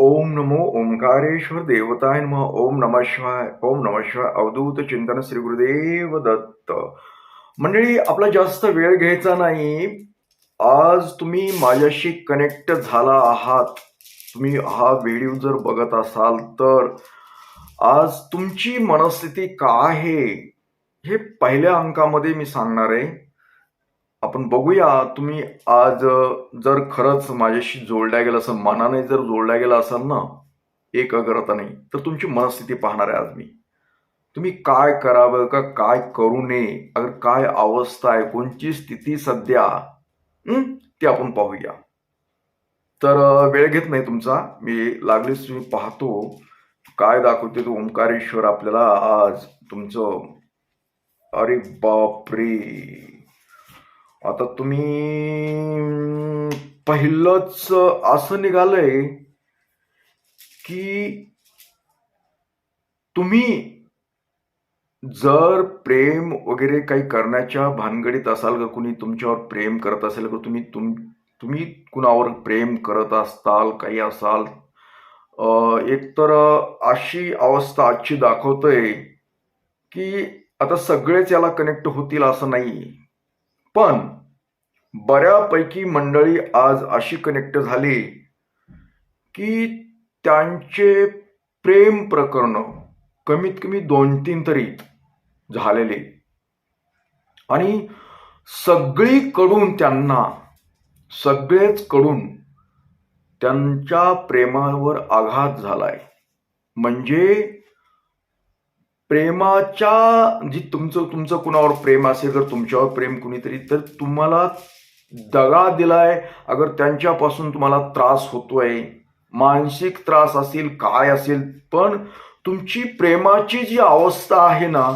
ओम नमो ओंकारेश्वर देवताय नम ओम नम शिवाय ओम नम शिवाय अवधूत चिंतन श्री गुरुदेव दत्त. मंडळी आपला जास्त वेळ घ्यायचा नाही. आज तुम्ही माझ्याशी कनेक्ट झाला आहात. तुम्ही हा व्हिडिओ जर बघत असाल तर आज तुमची मनस्थिती काय आहे हे पहिल्या अंकामध्ये मी सांगणार आहे. आपण बघूया. तुम्ही आज जर खरंच माझ्याशी जोडल्या गेलं असं मनाने जर जोडल्या गेला असाल ना एकाग्रताने तर तुमची मनस्थिती पाहणार आहे आज मी. तुम्ही काय करावं का काय करू नये अगर काय अवस्था आहे कोणची स्थिती सध्या ते आपण पाहूया. तर वेळ घेत नाही तुमचा. मी लागलीच तुम्ही पाहतो. काय दाखवते तो ओंकारेश्वर आपल्याला आज तुमचं अरे बापरे! आता तुम्ही पहिलंच असं निघालंय की तुम्ही जर प्रेम वगैरे काही करण्याच्या भानगडीत असाल का कुणी तुमच्यावर प्रेम करत असेल का तुम्ही तुम तुम्ही कुणावर प्रेम करत असताल काही असाल एक एकतर अशी अवस्था आजची दाखवतोय की आता सगळेच याला कनेक्ट होतील असं नाही पण बऱ्यापैकी मंडळी आज अशी कनेक्ट झाली की त्यांचे प्रेम प्रकरण कमीत कमी दोन तीन तरी झालेले. आणि सगळीकडून त्यांना सगळेच कडून त्यांच्या प्रेमावर आघात झालाय. म्हणजे प्रेमाच्या जी तुमचं तुमचं कुणावर प्रेम असेल जर तुमच्यावर प्रेम कुणीतरी तर तुम्हाला दगा दिलाय. अगर त्यांच्यापासून तुम्हाला त्रास होतोय मानसिक त्रास असेल काय असेल पण तुमची प्रेमाची जी अवस्था आहे ना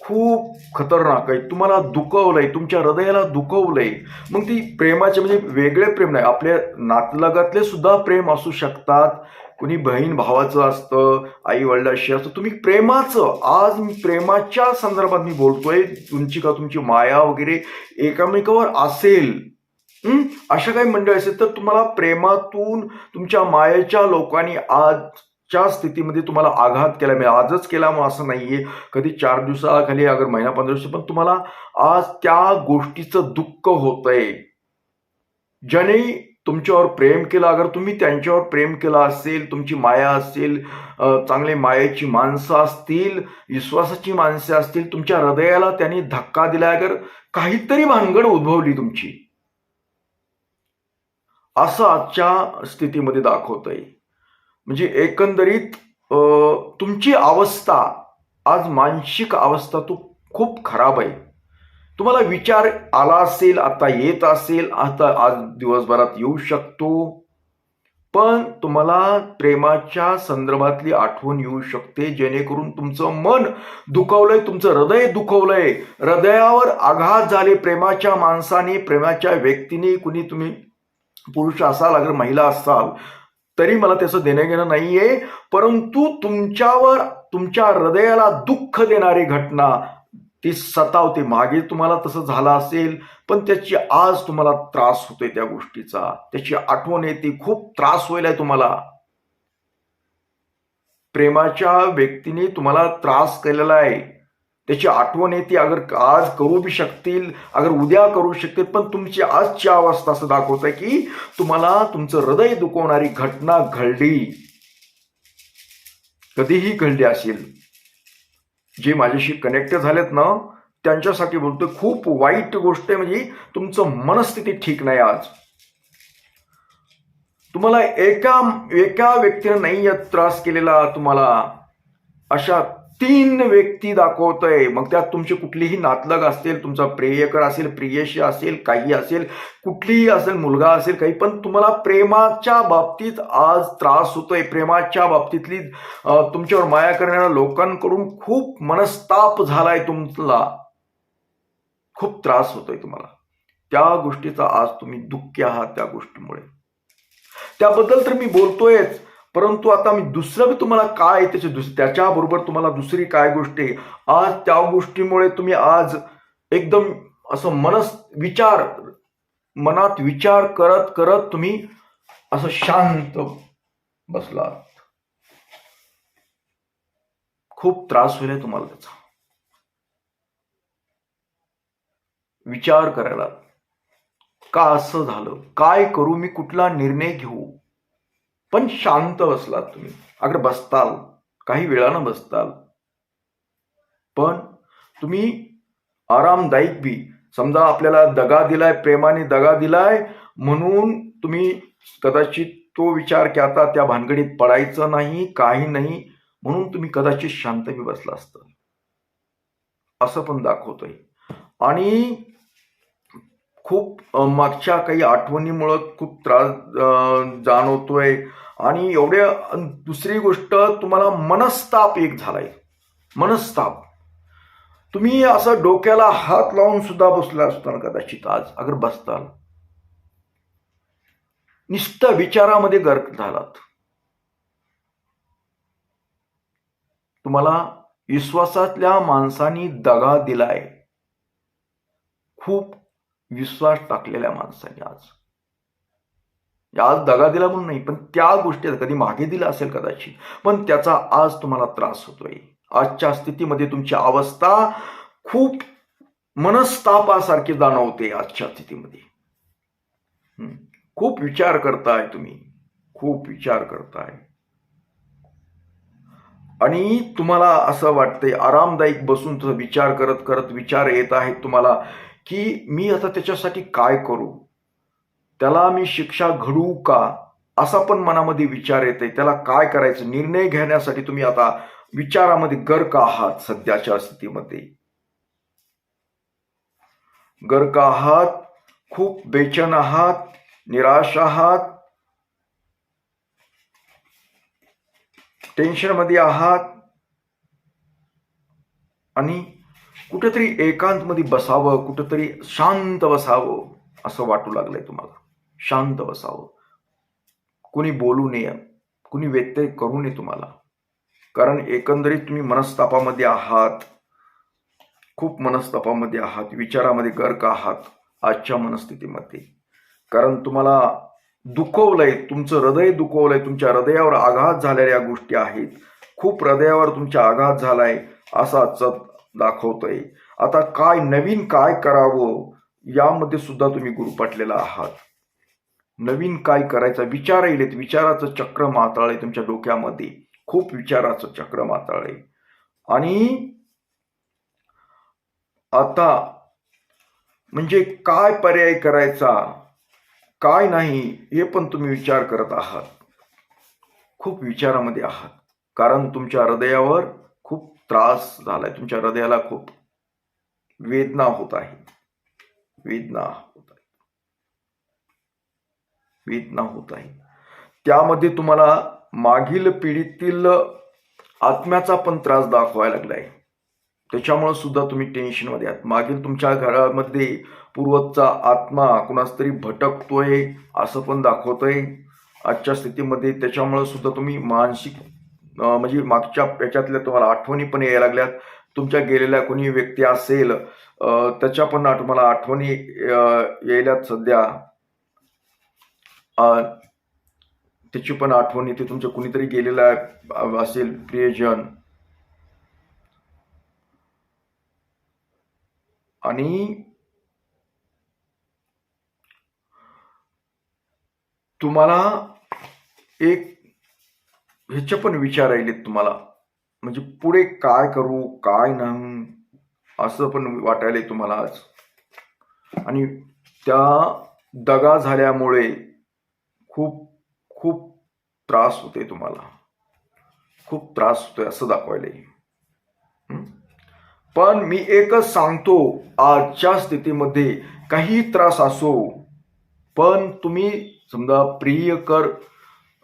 खूप खतरनाक आहे. तुम्हाला दुखवलंय तुमच्या हृदयाला दुखवलंय. मग ती प्रेमाचे म्हणजे वेगळे प्रेम नाही आपल्या नातलगातले सुद्धा प्रेम असू शकतात. कुणी बहीण भावाचं असतं आई वडिलाशी असतं तुम्ही प्रेमाचं आज मी प्रेमाच्या संदर्भात मी बोलतोय तुमची का तुमची माया वगैरे एकामेकावर असेल अशा काही मंडळी असेल तर तुम्हाला प्रेमातून तुमच्या मायेच्या लोकांनी आजच्या स्थितीमध्ये तुम्हाला आघात केला मिळेल आजच केला मग असं नाहीये. कधी चार दिवसाखाली अगर महिना पंधरा दिवस पण तुम्हाला आज त्या गोष्टीचं दुःख होतंय. ज्याने तुमच्यावर प्रेम केलं अगर तुम्ही त्यांच्यावर प्रेम केलं असेल तुमची माया असेल चांगले मायेची माणसं असतील विश्वासाची माणसं असतील तुमच्या हृदयाला त्यांनी धक्का दिला अगर काहीतरी भानगड उद्भवली तुमची. असं आजच्या स्थितीमध्ये दाखवतंय. म्हणजे एकंदरीत तुमची अवस्था आज मानसिक अवस्था तू खूप खराब आहे. तुम्हाला विचार आला असेल आता येत असेल आता आज दिवसभरात येऊ शकतो. पण तुम्हाला प्रेमाच्या संदर्भातली आठवण येऊ शकते जेणेकरून तुमचं मन दुखवलंय तुमचं हृदय दुखवलंय. हृदयावर आघात झाले प्रेमाच्या माणसाने प्रेमाच्या व्यक्तीने. कुणी तुम्ही पुरुष असाल अगर महिला असाल तरी मला त्याचं देणं घेणं नाहीये. परंतु तुमच्यावर तुमच्या हृदयाला दुःख देणारी घटना ती सतावते मागे तुम्हाला तसं झालं असेल पण त्याची आज तुम्हाला त्रास होतोय त्या गोष्टीचा. त्याची आठवण येते. खूप त्रास होईल तुम्हाला. प्रेमाच्या व्यक्तीने तुम्हाला त्रास केलेला आहे. त्याची आठवण येते. अगर आज करू बी शकतील अगर उद्या करू शकतील पण तुमची आजची अवस्था असं दाखवत आहे की तुम्हाला तुमचं हृदय दुखवणारी घटना घडली. कधीही घडली असेल. जे माझ्याशी कनेक्ट झालेत ना त्यांच्यासाठी बोलतो खूप वाईट गोष्ट आहे म्हणजे तुमचं मनस्थिती ठीक नाही आज. तुम्हाला एका एका व्यक्तीने नाही त्रास केलेला तुम्हाला. अशा तीन व्यक्ती दाखवतंय. मग त्यात तुमचे कुठलीही नातलग असतील तुमचा प्रेयकर असेल प्रियशी असेल काही असेल कुठलीही असेल मुलगा असेल काही पण तुम्हाला प्रेमाच्या बाबतीत आज त्रास होतोय. प्रेमाच्या बाबतीतली तुमच्यावर माया करणाऱ्या लोकांकडून खूप मनस्ताप झालाय तुमचा खूप त्रास होतोय तुम्हाला. त्या गोष्टीचा आज तुम्ही दुःखी आहात त्या गोष्टीमुळे. त्याबद्दल तर मी बोलतोयच. परंतु आता मी दुसरं बी तुम्हाला काय त्याच्या दुस त्याच्याबरोबर तुम्हाला दुसरी काय गोष्ट आहे? आज त्या गोष्टीमुळे तुम्ही आज एकदम असं मनस विचार मनात विचार करत करत तुम्ही असं शांत बसलात. खूप त्रास होईल तुम्हाला त्याचा. विचार करायला. का असं झालं? काय करू? मी कुठला निर्णय घेऊ? पण शांत बसलात तुम्ही. अगर बसताल काही वेळानं बसताल. पण तुम्ही आरामदायक बी. समजा आपल्याला दगा दिलाय प्रेमाने दगा दिलाय म्हणून तुम्ही कदाचित तो विचार की आता त्या भानगडीत पडायचं नाही काही नाही म्हणून तुम्ही कदाचित शांत बी बसला असतं. असं पण दाखवतोय. आणि खूप मागच्या काही आठवणीमुळं खूप त्रास अ, जाणवतोय. आणि एवढ्या दुसरी गोष्ट तुम्हाला मनस्ताप एक झालाय. मनस्ताप. तुम्ही असं डोक्याला हात लावून सुद्धा बसला असताना कदाचित आज अगर बसताल. निस्त विचारामध्ये गर्क झालात. तुम्हाला विश्वासातल्या माणसांनी दगा दिलाय. खूप विश्वास टाकलेल्या माणसाने आज. आज दगा दिला म्हणून नाही पण त्या गोष्टी कधी मागे दिला असेल कदाचित पण त्याचा आज तुम्हाला त्रास होतोय. आजच्या स्थितीमध्ये तुमची अवस्था खूप मनस्तापासारखी जाणवते आजच्या स्थितीमध्ये. खूप विचार करताय तुम्ही. खूप विचार करताय. आणि तुम्हाला असं वाटतंय आरामदायक बसून विचार करत करत विचार येत आहेत तुम्हाला. की मी आता त्याच्यासाठी काय करू? त्याला मी शिक्षा घडवू का? असा पण मनामध्ये विचार येते त्याला काय करायचं? निर्णय घेण्यासाठी तुम्ही आता विचारामध्ये गर्क आहात सध्याच्या स्थितीमध्ये. गर्क आहात खूप बेचन आहात निराश आहात टेन्शनमध्ये आहात आणि कुठेतरी एकांतमध्ये बसावं कुठेतरी शांत बसावं असं वाटू लागलंय तुम्हाला. शांत बसावं. कुणी बोलू नये कुणी व्यत्यय करू नये तुम्हाला. कारण एकंदरीत तुम्ही मनस्तापामध्ये आहात खूप मनस्तापामध्ये आहात विचारामध्ये गर्क आहात आजच्या मनस्थितीमध्ये. कारण तुम्हाला दुखवलंय तुमचं हृदय दुखवलंय तुमच्या हृदयावर आघात झालेल्या गोष्टी आहेत. खूप हृदयावर तुमच्या आघात झालाय असा दाखवतोय. आता काय नवीन काय करावं यामध्ये सुद्धा तुम्ही गुरुपटलेला आहात. नवीन काय करायचं विचार येलेत विचाराचं चक्र माताळय तुमच्या डोक्यामध्ये. खूप विचाराचं चक्र माताळय आणि आता म्हणजे काय पर्याय करायचा काय नाही हे पण तुम्ही विचार करत आहात. खूप विचारामध्ये आहात. कारण तुमच्या हृदयावर त्रास झालाय. तुमच्या हृदयाला खूप वेदना होत आहे वेदना होत आहे वेदना होत आहे त्यामध्ये तुम्हाला मागील पिढीतील आत्म्याचा पण त्रास दाखवायला लागलाय. त्याच्यामुळे सुद्धा तुम्ही टेन्शनमध्ये आहात. मागील तुमच्या घरामध्ये पूर्वजचा आत्मा कुणास तरी भटकतोय असं पण दाखवतोय. आजच्या स्थितीमध्ये त्याच्यामुळे सुद्धा तुम्ही मानसिक म्हणजे मागच्या याच्यातल्या तुम्हाला आठवणी पण यायला लागल्यात. तुमच्या गेलेल्या कोणी व्यक्ती असेल त्याच्या पण तुम्हाला आठवणी यायल्यात सध्या. त्याची पण आठवण येते तुमच्या कुणीतरी गेलेला असेल प्रियजन. आणि तुम्हाला एक ह्याचे पण विचार राहिलेत तुम्हाला. म्हणजे पुढे काय करू काय नाही असं पण वाटायलंय तुम्हाला आज. आणि त्या दगा झाल्यामुळे खूप खूप त्रास होते तुम्हाला. खूप त्रास होतोय असं दाखवायला पण मी एकच सांगतो आजच्या स्थितीमध्ये काही त्रास असो पण तुम्ही समजा प्रियकर कर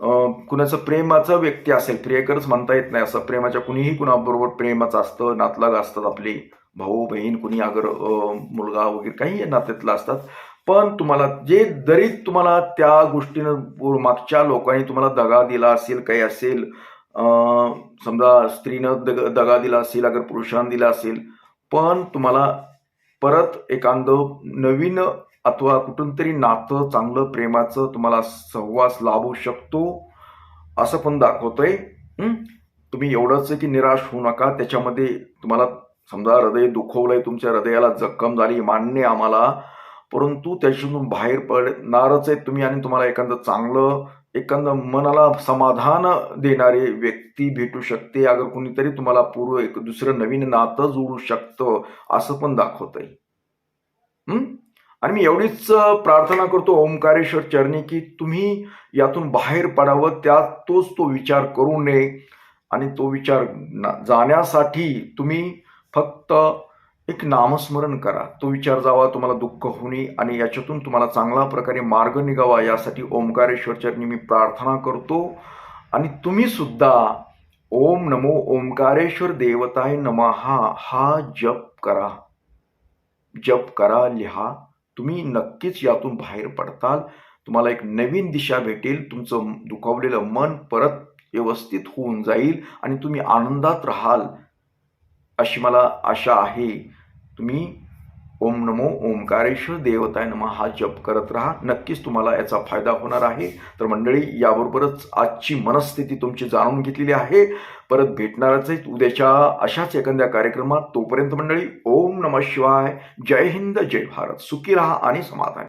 कुणाचं प्रेमाचं व्यक्ती असेल प्रियकरच म्हणता येत नाही असं. प्रेमाच्या कुणीही कुणाबरोबर प्रेमाचं असतं नातलाग असतात आपले भाऊ बहीण कुणी अगर मुलगा वगैरे काही नात्यातलं असतात. पण तुम्हाला जे जरी तुम्हाला त्या गोष्टीनं मागच्या लोकांनी तुम्हाला दगा दिला असेल काही असेल समजा स्त्रीनं दग दगा दिला असेल अगर पुरुषानं दिला असेल पण तुम्हाला परत एखादं नवीन अथवा कुठून तरी नातं चांगलं प्रेमाचं तुम्हाला सहवास लाभू शकतो असं पण दाखवतंय. तुम्ही एवढंच की निराश होऊ नका. त्याच्यामध्ये तुम्हाला समजा हृदय दुखवलंय तुमच्या हृदयाला जखम झाली मान्य आम्हाला. परंतु त्याच्यातून बाहेर पडणारच आहे तुम्ही आणि तुम्हाला एखादं चांगलं एखादं मनाला समाधान देणारे व्यक्ती भेटू शकते. अगर कोणीतरी तुम्हाला पूर्व एक दुसरं नवीन नातं जोडू शकतं असं पण दाखवतंय. आहे आणि मी एवढीच प्रार्थना करतो ओंकारेश्वर चरणी की तुम्ही यातून बाहेर पडावं त्यात तोच तो विचार करू नये. आणि तो विचार जाण्यासाठी तुम्ही फक्त एक नामस्मरण करा. तो विचार जावा तुम्हाला दुःख होणे आणि याच्यातून तुम्हाला चांगला प्रकारे मार्ग निघावा यासाठी ओंकारेश्वर चरणी मी प्रार्थना करतो. आणि तुम्ही सुद्धा ओम नमो ओंकारेश्वर देवताय नमहा हा जप करा. जप करा लिहा. तुम्ही नक्कीच यातून बाहेर पडताल. तुम्हाला एक नवीन दिशा भेटेल. तुमचं दुखावलेलं मन परत व्यवस्थित होऊन जाईल आणि तुम्ही आनंदात राहाल अशी मला आशा आहे. तुम्ही ओम नमो ओंकारेश्वर देवताय नमः हा जप करत राहा. नक्कीच तुम्हाला याचा फायदा होणार आहे. तर मंडळी याबरोबरच आजची मनस्थिती तुमची जाणून घेतलेली आहे. परत भेटणारच आहे उद्याच्या अशाच एखाद्या कार्यक्रमात. तोपर्यंत मंडळी ओम नम शिवाय. जय हिंद जय भारत. सुखी राहा आणि समाधान.